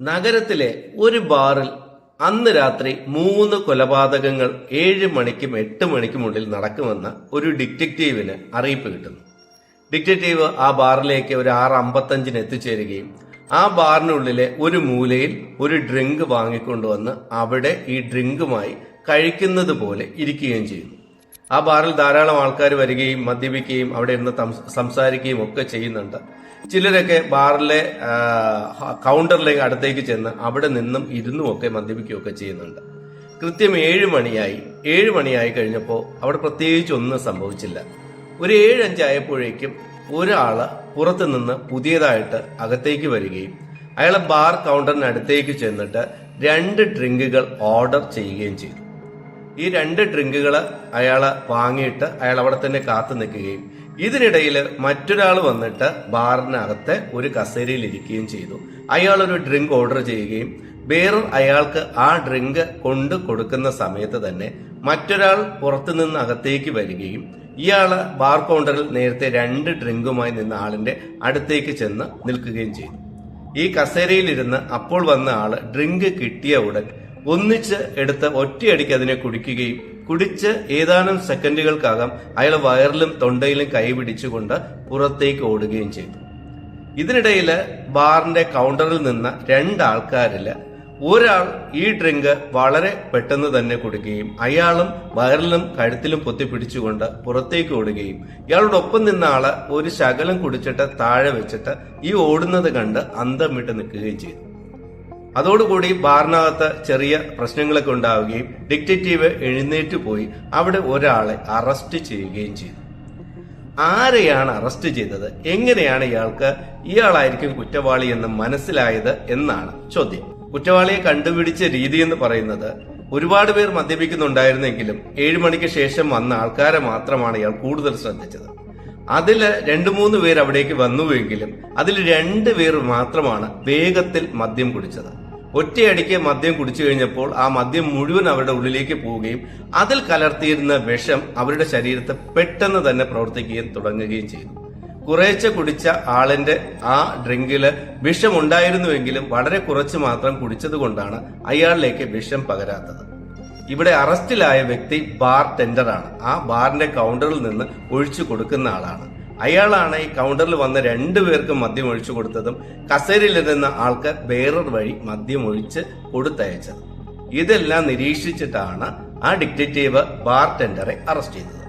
നഗരത്തിലെ ഒരു ബാറിൽ അന്ന് രാത്രി മൂന്ന് കൊലപാതകങ്ങൾ ഏഴ് മണിക്കും എട്ട് മണിക്കുമുള്ളിൽ നടക്കുമെന്ന് ഒരു ഡിറ്റക്റ്റീവിന് അറിയിപ്പ് കിട്ടുന്നു. ഡിറ്റക്റ്റീവ് ആ ബാറിലേക്ക് ഒരു ആറ് അമ്പത്തഞ്ചിന് എത്തിച്ചേരുകയും ആ ബാറിനുള്ളിലെ ഒരു മൂലയിൽ ഒരു ഡ്രിങ്ക് വാങ്ങിക്കൊണ്ടുവന്ന് അവിടെ ഈ ഡ്രിങ്കുമായി കഴിക്കുന്നത് പോലെ ഇരിക്കുകയും ചെയ്യുന്നു. ആ ബാറിൽ ധാരാളം ആൾക്കാർ വരികയും മദ്യപിക്കുകയും അവിടെ ഇരുന്ന് സംസാരിക്കുകയും ഒക്കെ ചെയ്യുന്നുണ്ട്. ചിലരൊക്കെ ബാറിലെ കൗണ്ടറിലേക്ക് അടുത്തേക്ക് ചെന്ന് അവിടെ നിന്നും ഇരുന്നും ഒക്കെ മദ്യപിക്കുകയൊക്കെ ചെയ്യുന്നുണ്ട്. കൃത്യം ഏഴ് മണിയായി. ഏഴ് മണിയായി കഴിഞ്ഞപ്പോൾ അവിടെ പ്രത്യേകിച്ച് ഒന്നും സംഭവിച്ചില്ല. ഒരു ഏഴഞ്ചായപ്പോഴേക്കും ഒരാൾ പുറത്തു നിന്ന് പുതിയതായിട്ട് അകത്തേക്ക് വരികയും അയാളെ ബാർ കൗണ്ടറിനടുത്തേക്ക് ചെന്നിട്ട് രണ്ട് ഡ്രിങ്കുകൾ ഓർഡർ ചെയ്യുകയും ചെയ്തു. ഈ രണ്ട് ഡ്രിങ്കുകൾ അയാൾ വാങ്ങിയിട്ട് അയാൾ അവിടെ തന്നെ കാത്തു നിൽക്കുകയും ഇതിനിടയിൽ മറ്റൊരാൾ വന്നിട്ട് ബാറിനകത്തെ ഒരു കസേരയിൽ ഇരിക്കുകയും ചെയ്തു. അയാൾ ഒരു ഡ്രിങ്ക് ഓർഡർ ചെയ്യുകയും ബേറർ അയാൾക്ക് ആ ഡ്രിങ്ക് കൊണ്ട് കൊടുക്കുന്ന സമയത്ത് തന്നെ മറ്റൊരാൾ പുറത്തു നിന്ന് അകത്തേക്ക് വരികയും ഇയാൾ ബാർ കൗണ്ടറിൽ നേരത്തെ രണ്ട് ഡ്രിങ്കുമായി നിന്ന ആളിന്റെ അടുത്തേക്ക് ചെന്ന് നിൽക്കുകയും ചെയ്തു. ഈ കസേരയിലിരുന്ന് അപ്പോൾ വന്ന ആൾ ഡ്രിങ്ക് കിട്ടിയ ഉടൻ ഒന്നിച്ച് എടുത്ത് ഒറ്റയടിക്ക് അതിനെ കുടിക്കുകയും കുടിച്ച് ഏതാനും സെക്കൻഡുകൾക്കകം അയാൾ വയറിലും തൊണ്ടയിലും കൈ പിടിച്ചുകൊണ്ട് പുറത്തേക്ക് ഓടുകയും ചെയ്തു. ഇതിനിടയിൽ ബാറിന്റെ കൗണ്ടറിൽ നിന്ന് രണ്ടാൾക്കാരിൽ ഒരാൾ ഈ ഡ്രിങ്ക് വളരെ പെട്ടെന്ന് തന്നെ കുടിക്കുകയും അയാളും വയറിലും കഴുത്തിലും പൊത്തിപ്പിടിച്ചുകൊണ്ട് പുറത്തേക്ക് ഓടുകയും ഇയാളോടൊപ്പം നിന്ന ആൾ ഒരു ശകലം കുടിച്ചിട്ട് താഴെ വെച്ചിട്ട് ഈ ഓടുന്നത് കണ്ട് അന്തം വിട്ട് നിൽക്കുകയും ചെയ്തു. അതോടുകൂടി ബാറിനകത്ത് ചെറിയ പ്രശ്നങ്ങളൊക്കെ ഉണ്ടാവുകയും ഡിക്റ്റേറ്റീവ് എഴുന്നേറ്റ് പോയി അവിടെ ഒരാളെ അറസ്റ്റ് ചെയ്യുകയും ചെയ്തു. ആരെയാണ് അറസ്റ്റ് ചെയ്തത്? എങ്ങനെയാണ് ഇയാൾക്ക് ഇയാളായിരിക്കും കുറ്റവാളി എന്ന് മനസ്സിലായത് എന്നാണ് ചോദ്യം. കുറ്റവാളിയെ കണ്ടുപിടിച്ച രീതി എന്ന് പറയുന്നത് ഒരുപാട് പേർ മദ്യപിക്കുന്നുണ്ടായിരുന്നെങ്കിലും ഏഴു മണിക്ക് ശേഷം വന്ന ആൾക്കാരെ മാത്രമാണ് ഇയാൾ കൂടുതൽ ശ്രദ്ധിച്ചത്. അതിൽ രണ്ടു മൂന്ന് പേർ അവിടേക്ക് വന്നുവെങ്കിലും അതിൽ രണ്ട് പേർ മാത്രമാണ് വേഗത്തിൽ മദ്യം കുടിച്ചത്. ഒറ്റയടിക്ക് മദ്യം കുടിച്ചു കഴിഞ്ഞപ്പോൾ ആ മദ്യം മുഴുവൻ അവരുടെ ഉള്ളിലേക്ക് പോവുകയും അതിൽ കലർത്തിയിരുന്ന വിഷം അവരുടെ ശരീരത്തെ പെട്ടെന്ന് തന്നെ പ്രവർത്തിക്കുകയും തുടങ്ങുകയും ചെയ്തു. കുറേശ്ശെ കുടിച്ച ആളിന്റെ ആ ഡ്രിങ്കിൽ വിഷം ഉണ്ടായിരുന്നുവെങ്കിലും വളരെ കുറച്ച് മാത്രം കുടിച്ചത് കൊണ്ടാണ് അയാളിലേക്ക് വിഷം പകരാത്തത്. ഇവിടെ അറസ്റ്റിലായ വ്യക്തി ബാർ ടെൻഡറാണ് ആ ബാറിന്റെ കൗണ്ടറിൽ നിന്ന് ഒഴിച്ചു കൊടുക്കുന്ന ആളാണ്. അയാളാണ് ഈ കൗണ്ടറിൽ വന്ന രണ്ടു പേർക്ക് മദ്യം ഒഴിച്ചു കൊടുത്തതും കസേരയിലിരുന്ന ആൾക്ക് ബേറർ വഴി മദ്യം ഒഴിച്ച് കൊടുത്തയച്ചത്. ഇതെല്ലാം നിരീക്ഷിച്ചിട്ടാണ് ആ ഡിക്റ്റേറ്റീവ് ബാർ ടെൻഡറെ അറസ്റ്റ് ചെയ്തത്.